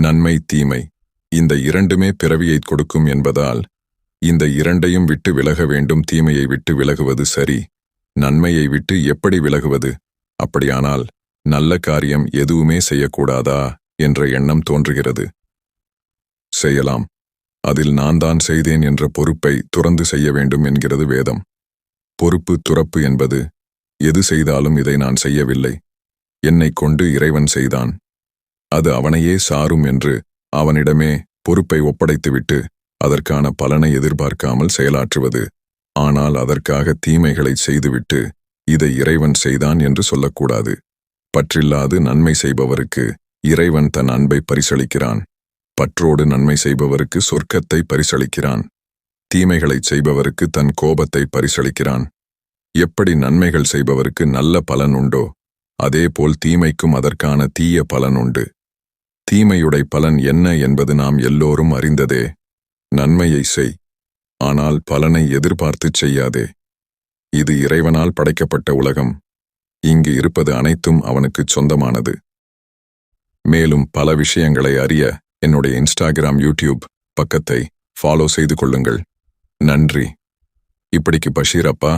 நன்மை தீமை. இந்த இரண்டுமே பிறவியைக் கொடுக்கும் என்பதால் இந்த இரண்டையும் விட்டு விலக வேண்டும். தீமையை விட்டு விலகுவது சரி. நன்மையை விட்டு எப்படி விலகுவது? அப்படியானால் நல்ல காரியம் எதுவுமே செய்யக்கூடாதா? என்ற எண்ணம் தோன்றுகிறது. செய்யலாம். அதில் நான் தான் செய்தேன் என்ற பொறுப்பை துறந்து செய்ய வேண்டும் என்கிறது வேதம். பொறுப்பு துறப்பு என்பது எது செய்தாலும் இதை நான் செய்யவில்லை. என்னைக் கொண்டு இறைவன் செய்தான். அது அவனையே சாரும் என்று அவனிடமே பொறுப்பை ஒப்படைத்துவிட்டு அதற்கான பலனை எதிர்பார்க்காமல் செயலாற்றுவது. ஆனால் அதற்காக தீமைகளை செய்துவிட்டு இதை இறைவன் செய்தான் என்று சொல்லக்கூடாது. பற்றில்லாது நன்மை செய்பவருக்கு இறைவன் தன் அன்பை பரிசளிக்கிறான். பற்றோடு நன்மை செய்பவருக்கு சொர்க்கத்தை பரிசளிக்கிறான். தீமைகளைச் செய்பவருக்கு தன் கோபத்தை பரிசளிக்கிறான். எப்படி நன்மைகள் செய்பவருக்கு நல்ல பலன் உண்டோ அதேபோல் தீமைக்கும் அதற்கான தீய பலன் உண்டு. தீமையுடை பலன் என்ன என்பது நாம் எல்லோரும் அறிந்ததே. நன்மையை செய். ஆனால் பலனை எதிர்பார்த்துச் செய்யாதே. இது இறைவனால் படைக்கப்பட்ட உலகம். இங்கு இருப்பது அனைத்தும் அவனுக்குச் சொந்தமானது. மேலும் பல விஷயங்களை அறிய என்னுடைய இன்ஸ்டாகிராம் யூடியூப் பக்கத்தை ஃபாலோ செய்து கொள்ளுங்கள். நன்றி. இப்படிக்கு பஷீர் அப்பா.